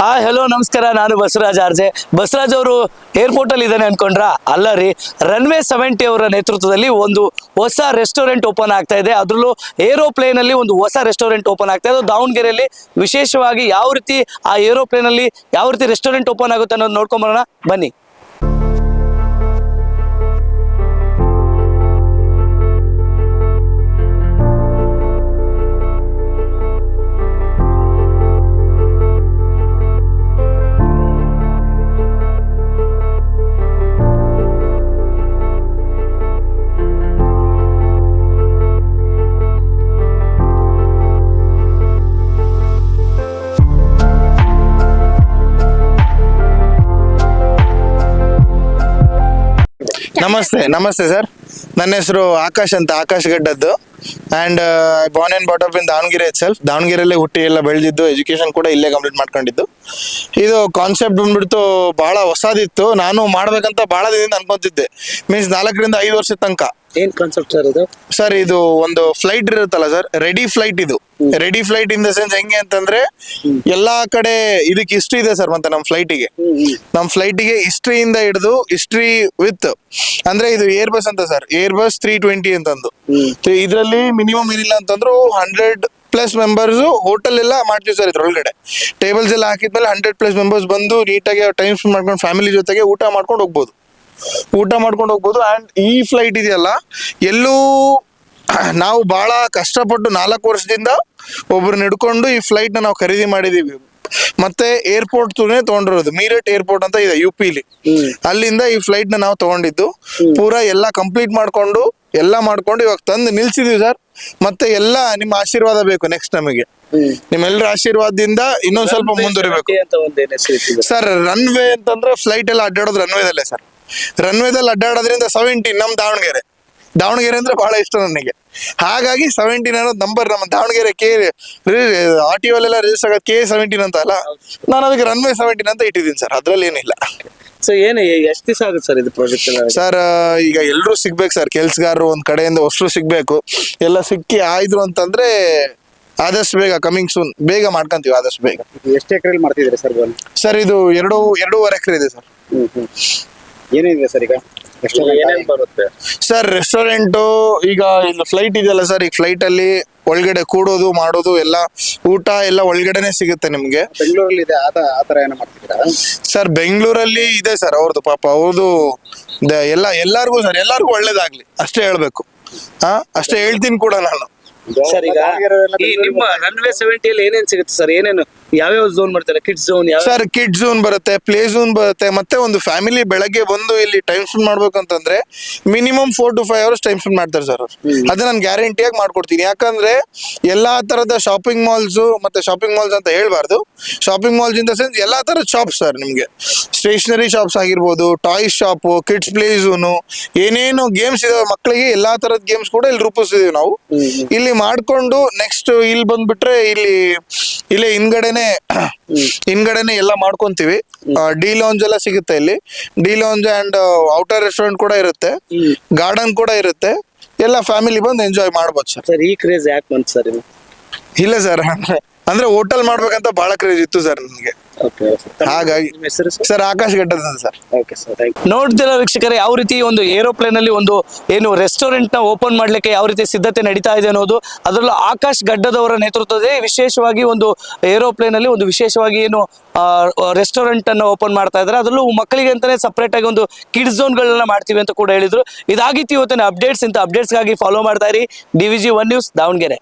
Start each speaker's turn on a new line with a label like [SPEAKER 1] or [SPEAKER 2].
[SPEAKER 1] ಹಾ ಹೆಲೋ ನಮಸ್ಕಾರ. ನಾನು ಬಸವರಾಜ್ ಆರ್ಜೆ. ಬಸವರಾಜ್ ಅವರು ಏರ್ಪೋರ್ಟ್ ಅಲ್ಲಿ ಇದ್ದಾನೆ ಅನ್ಕೊಂಡ್ರ? ಅಲ್ಲ ರೀ ರನ್ವೇ ಸೆವೆಂಟಿ ಅವರ ನೇತೃತ್ವದಲ್ಲಿ ಒಂದು ಹೊಸ ರೆಸ್ಟೋರೆಂಟ್ ಓಪನ್ ಆಗ್ತಾ ಇದೆ. ಅದರಲ್ಲೂ ಏರೋಪ್ಲೇನ್ ಅಲ್ಲಿ ಒಂದು ಹೊಸ ರೆಸ್ಟೋರೆಂಟ್ ಓಪನ್ ಆಗ್ತಾ ಇದೆ. ದಾವಣಗೆರೆಯಲ್ಲಿ ವಿಶೇಷವಾಗಿ ಯಾವ ರೀತಿ ಆ ಏರೋಪ್ಲೇನ್ ಅಲ್ಲಿ ಯಾವ ರೀತಿ ರೆಸ್ಟೋರೆಂಟ್ ಓಪನ್ ಆಗುತ್ತೆ ಅನ್ನೋದು ನೋಡ್ಕೊಂಬರೋಣ ಬನ್ನಿ.
[SPEAKER 2] ನಮಸ್ತೆ ನಮಸ್ತೆ ಸರ್. ನನ್ನ ಹೆಸರು ಆಕಾಶ್ ಅಂತ, Akash ಗಡ್ಡದ್ದು. And born and brought up in Davanagere self ದಾವಣಗೆರೆಯಲ್ಲೇ ಹುಟ್ಟಿ ಎಲ್ಲ ಬೆಳೆದಿದ್ದು ಎಜುಕೇಶನ್ ಕೂಡ ಇಲ್ಲೇ ಕಂಪ್ಲೀಟ್ ಮಾಡ್ಕೊಂಡಿದ್ದು. ಇದು ಕಾನ್ಸೆಪ್ಟ್ ಬಂದ್ಬಿಡ್ತು ಬಹಳ ಹೊಸದಿತ್ತು. ನಾನು ಮಾಡ್ಬೇಕಂತ ಬಹಳ ದಿನದಿಂದ ಅನ್ಕೊಂತಿದ್ದೆ. ಮೀನ್ಸ್ ನಾಲ್ಕರಿಂದ ಐದು ವರ್ಷದ ತನಕ.
[SPEAKER 1] ಏನ್ ಕಾನ್ಸೆಪ್ಟ್ ಸರ್ ಇದು?
[SPEAKER 2] ಸರ್ ಇದು ಒಂದು ಫ್ಲೈಟ್ ಇರುತ್ತಲ್ಲ ಸರ್ ರೆಡಿ ಫ್ಲೈಟ್ ಇದು. Ready flight in the sense ಹೆಂಗೆ ಅಂತಂದ್ರೆ ಎಲ್ಲಾ ಕಡೆ ಇದಕ್ಕೆ ಹಿಸ್ಟ್ರಿ ಇದೆ ಸರ್ ಮತ್ತೆ ನಮ್ಮ ಫ್ಲೈಟಿಗೆ ನಮ್ಮ ಫ್ಲೈಟಿಗೆ ಹಿಸ್ಟ್ರಿಯಿಂದ ಹಿಡಿದು ಹಿಸ್ಟ್ರಿ ವಿತ್ ಅಂದ್ರೆ ಇದು ಏರ್ ಬಸ್ ಅಂತ sir air bus three twenty ಅಂತಂದು ಇದರಲ್ಲಿ ಮಿನಿಮಮ್ ಏನಿಲ್ಲ ಅಂತಂದ್ರು ಹಂಡ್ರೆಡ್ ಪ್ಲಸ್ ಮೆಂಬರ್ಸ್ ಹೋಟೆಲ್ ಎಲ್ಲ ಮಾಡ್ತೀವಿ ಸರ್ ಇದ್ರೊಳಗಡೆ ಟೇಬಲ್ಸ್ ಎಲ್ಲ ಹಾಕಿದ್ಮೇಲೆ ಹಂಡ್ರೆಡ್ ಪ್ಲಸ್ ಮೆಂಬರ್ಸ್ ಬಂದು ನೀಟಾಗಿ ಟೈಮ್ ಸ್ಪೆಂಡ್ ಮಾಡ್ಕೊಂಡು ಫ್ಯಾಮಿಲಿ ಜೊತೆಗೆ ಊಟ ಮಾಡ್ಕೊಂಡು ಹೋಗ್ಬೋದು. ಊಟ ಮಾಡ್ಕೊಂಡು ಹೋಗ್ಬೋದು ಆ್ಯಂಡ್ ಈ ಫ್ಲೈಟ್ ಇದೆಯಲ್ಲ ಎಲ್ಲೂ ನಾವು ಬಹಳ ಕಷ್ಟಪಟ್ಟು ನಾಲ್ಕು ವರ್ಷದಿಂದ ಒಬ್ರನ್ನ ಹಿಡ್ಕೊಂಡು ಈ ಫ್ಲೈಟ್ನ ನಾವು ಖರೀದಿ ಮಾಡಿದ್ದೀವಿ ಮತ್ತೆ ಏರ್ಪೋರ್ಟ್ ತೂನೇ ತಗೊಂಡಿರೋದು. ಮೀರಟ್ ಏರ್ಪೋರ್ಟ್ ಅಂತ ಇದೆ ಯು ಪಿಲಿ ಅಲ್ಲಿಂದ ಈ ಫ್ಲೈಟ್ನ ನಾವು ತಗೊಂಡಿದ್ದು. ಪೂರಾ ಎಲ್ಲ ಕಂಪ್ಲೀಟ್ ಮಾಡ್ಕೊಂಡು ಎಲ್ಲ ಮಾಡ್ಕೊಂಡು ಇವಾಗ ತಂದು ನಿಲ್ಸಿದೀವಿ ಸರ್ ಮತ್ತೆ ಎಲ್ಲ ನಿಮ್ಮ ಆಶೀರ್ವಾದ ಬೇಕು ನೆಕ್ಸ್ಟ್ ನಮಗೆ. ನಿಮ್ಮೆಲ್ಲರ ಆಶೀರ್ವಾದದಿಂದ ಇನ್ನೊಂದ್ ಸ್ವಲ್ಪ ಮುಂದುವರಿಬೇಕು.
[SPEAKER 1] ಅಂತ ಒಂದು ವೇ?
[SPEAKER 2] ಸರ್ ರನ್ವೇ ಅಂತಂದ್ರೆ ಫ್ಲೈಟ್ ಎಲ್ಲ ಅಡ್ಡಾಡೋದು ರನ್ವೇದಲ್ಲೇ ಸರ್. ರನ್ವೇದಲ್ಲಿ ಅಡ್ಡಾಡೋದ್ರಿಂದ ಸೆವೆಂಟೀನ್ ನಮ್ ದಾವಣಗೆರೆ. ದಾವಣಗೆರೆ ಅಂದ್ರೆ ಬಹಳ ಇಷ್ಟ ನನಗೆ. ಹಾಗಾಗಿ ಸೆವೆಂಟೀನ್ ಅನ್ನೋದು ನಂಬರ್ ನಮ್ಮ ದಾವಣಗೆರೆ ಕೆ ಆರ್ ಟಿ ಎಲ್ಲ ರಿಜಿಸ್ಟರ್ ಆಗೋದು ಕೆ ಸೆವೆಂಟೀನ್ ಅಂತ ಅಲ್ಲ? ನಾನು ಅದಕ್ಕೆ ರನ್ವೇ ಸೆವೆಂಟೀನ್ ಅಂತ ಇಟ್ಟಿದ್ದೀನಿ ಸರ್. ಅದ್ರಲ್ಲಿ ಏನಿಲ್ಲ.
[SPEAKER 1] ಸೊ ಏನು ಎಷ್ಟು ದಿವಸ ಆಗುತ್ತೆ ಸರ್ ಇದು ಪ್ರಾಜೆಕ್ಟ್ ಎಲ್ಲ?
[SPEAKER 2] ಸರ್ ಈಗ ಎಲ್ಲರೂ ಸಿಗ್ಬೇಕು ಸರ್ ಕೆಲ್ಸಗಾರರು ಒಂದ್ ಕಡೆಯಿಂದ ಹೊಸರು ಸಿಗ್ಬೇಕು. ಎಲ್ಲ ಸಿಕ್ಕಿ ಆಯ್ದ್ರು ಅಂತಂದ್ರೆ ಆದಷ್ಟು ಬೇಗ ಕಮಿಂಗ್ ಸೂನ್ ಬೇಗ ಮಾಡ್ಕೊಂತೀವಿ ಆದಷ್ಟು ಬೇಗ.
[SPEAKER 3] ಎಷ್ಟು ಎಕರೆಯಲ್ಲಿ ಮಾಡ್ತಿದ್ರೆ ಸರ್ ಗೋಲ್
[SPEAKER 2] ಸರ್ ಇದು ಎರಡು ಎರಡೂವರೆ ಎಕರೆ ಇದೆ ಸರ್
[SPEAKER 3] ಹ್ಮ್ ಹ್ಮ್. ಏನೇನಿದೆ ಸರ್ ಈಗ?
[SPEAKER 1] ಏನೇನ್ ಬರುತ್ತೆ?
[SPEAKER 2] ಸರ್ ರೆಸ್ಟೋರೆಂಟು ಈಗ ಇಲ್ಲಿ ಫ್ಲೈಟ್ ಇದೆಯಲ್ಲ ಸರ್ ಈಗ ಫ್ಲೈಟ್ ಅಲ್ಲಿ ಒಳಗಡೆ ಕೂಡೋದು ಮಾಡೋದು ಎಲ್ಲ ಊಟ ಎಲ್ಲ ಒಳಗಡೆನೆ ಸಿಗುತ್ತೆ ನಿಮ್ಗೆ.
[SPEAKER 3] ಬೆಂಗಳೂರಲ್ಲಿ ಇದೆ ಆತರ ಆ ಥರ ಏನೋ ಮಾಡ್ತಿದ್ದೀರಾ?
[SPEAKER 2] ಸರ್ ಬೆಂಗಳೂರಲ್ಲಿ ಇದೆ ಸರ್ ಅವ್ರದ್ದು ಪಾಪ ಅವ್ರದ್ದು ದ- ಎಲ್ಲ ಎಲ್ಲಾರ್ಗೂ ಸರ್ ಎಲ್ಲಾರ್ಗೂ ಒಳ್ಳೇದಾಗ್ಲಿ ಅಷ್ಟೇ ಹೇಳ್ಬೇಕು. ಹಾ ಅಷ್ಟೇ ಹೇಳ್ತೀನಿ ಕೂಡ ನಾನು.
[SPEAKER 1] ಸರ್ ಈಗ ಈ ನಿಮ್ಮ ರನ್ವೇ ಸೆವೆಂಟಿಯಲ್ಲಿ ಏನೇನ್ ಸಿಗುತ್ತೆ ಸರ್ ಏನೇನು ಯಾವ್ಯಾವ ಝೋನ್ ಮಾಡ್ತಾರೆ? ಕಿಡ್ಸ್ ಝೋನ್ ಯಾವ
[SPEAKER 2] ಸರ್ ಕಿಡ್ ಝೋನ್ ಬರುತ್ತೆ ಪ್ಲೇ ಝೋನ್ ಬರುತ್ತೆ ಮತ್ತೆ ಒಂದು ಫ್ಯಾಮಿಲಿ ಬೆಳಗ್ಗೆ ಬಂದು ಇಲ್ಲಿ time spend ಮಾಡ್ಬೇಕಂತಂದ್ರೆ minimum four to five hours time spend ಮಾಡ್ತಾರೆ ಸರ್ ಅವ್ರು. ಅದು ನಾನು ಗ್ಯಾರಂಟಿಯಾಗಿ ಮಾಡ್ಕೊಡ್ತೀನಿ. ಯಾಕಂದ್ರೆ ಎಲ್ಲಾ ತರದ ಶಾಪಿಂಗ್ ಮಾಲ್ಸ್ ಮತ್ತೆ ಶಾಪಿಂಗ್ ಮಾಲ್ಸ್ ಅಂತ ಹೇಳ್ಬಾರ್ದು. Shopping malls in the sense ಎಲ್ಲಾ ತರದ ಶಾಪ್ಸ್ ಸರ್ ನಿಮ್ಗೆ. ಸ್ಟೇಷನರಿ ಶಾಪ್ಸ್ ಆಗಿರ್ಬೋದು toys shop kids play zone ಏನೇನು ಗೇಮ್ಸ್ ಇದಾವೆ ಮಕ್ಕಳಿಗೆ ಎಲ್ಲಾ ತರದ ಗೇಮ್ಸ್ ಕೂಡ ಇಲ್ಲಿ ರೂಪಿಸಿದೀವಿ ನಾವು. ಇಲ್ಲಿ ಮಾಡ್ಕೊಂಡು ನೆಕ್ಸ್ಟ್ ಇಲ್ಲಿ ಬಂದ್ಬಿಟ್ರೆ ಇಲ್ಲಿ ಇಲ್ಲೇ ಹಿಂದ್ಗಡೆನೆ ಹಿಂದ್ಗಡೆನೆ ಎಲ್ಲ ಮಾಡ್ಕೊಂತೀವಿ. ಡಿ ಲಾಂಜ್ ಎಲ್ಲ ಸಿಗುತ್ತೆ ಇಲ್ಲಿ. The lounge and outer restaurant ಕೂಡ ಇರುತ್ತೆ. ಗಾರ್ಡನ್ ಕೂಡ ಇರುತ್ತೆ. ಎಲ್ಲ ಫ್ಯಾಮಿಲಿ ಬಂದು ಎಂಜಾಯ್ ಮಾಡ್ಬೋದು ಸರ್.
[SPEAKER 1] ಸರ್ ಈ ಕ್ರೇಜ್ ಯಾಕೆ ಬಂತು ಸರ್ ಇದು?
[SPEAKER 2] ಇಲ್ಲ ಸರ್. ಅಂದ್ರೆ ಹೋಟೆಲ್ ಮಾಡ್ಬೇಕಂತ ಬಹಳ ಕ್ರೇಜ್ ಇತ್ತು ಸರ್ ನನಗೆ ಹಾಗಾಗಿ
[SPEAKER 1] ಸರ್
[SPEAKER 2] ಸರ್ ಆಕಾಶ್ ಘಟ್ಟದ sir
[SPEAKER 1] okay sir thank you ನೋಡ್ತಿರೋ ವೀಕ್ಷಕರೇ ಯಾವ ರೀತಿ ಒಂದು ಏರೋಪ್ಲೇನ್ ಅಲ್ಲಿ ಒಂದು ಏನು ರೆಸ್ಟೋರೆಂಟ್ನ ಓಪನ್ ಮಾಡ್ಲಿಕ್ಕೆ ಯಾವ ರೀತಿ ಸಿದ್ಧತೆ ನಡೀತಾ ಇದೆ ಅನ್ನೋದು ಅದರಲ್ಲೂ ಆಕಾಶ್ ಗಡ್ಡದವರ ನೇತೃತ್ವದಲ್ಲಿ ವಿಶೇಷವಾಗಿ ಒಂದು ಏರೋಪ್ಲೇನ್ ಅಲ್ಲಿ ಒಂದು ವಿಶೇಷವಾಗಿ ಏನು ರೆಸ್ಟೋರೆಂಟ್ ಅನ್ನು ಓಪನ್ ಮಾಡ್ತಾ ಇದ್ದಾರೆ. ಅದರಲ್ಲೂ ಮಕ್ಕಳಿಗೆ ಅಂತಾನೆ ಸಪರೇಟ್ ಆಗಿ ಒಂದು ಕಿಡ್ಸ್ ಝೋನ್ಗಳನ್ನ ಮಾಡ್ತೀವಿ ಅಂತ ಕೂಡ ಹೇಳಿದ್ರು. ಇದಾಗಿತ್ತು ಇವತ್ತಿನ ಅಪ್ಡೇಟ್ಸ್ ಇಂತ ಅಪ್ಡೇಟ್ಸ್ಗಾಗಿ ಫಾಲೋ ಮಾಡ್ತಾ ಇರಿ. D V G one news Davanagere.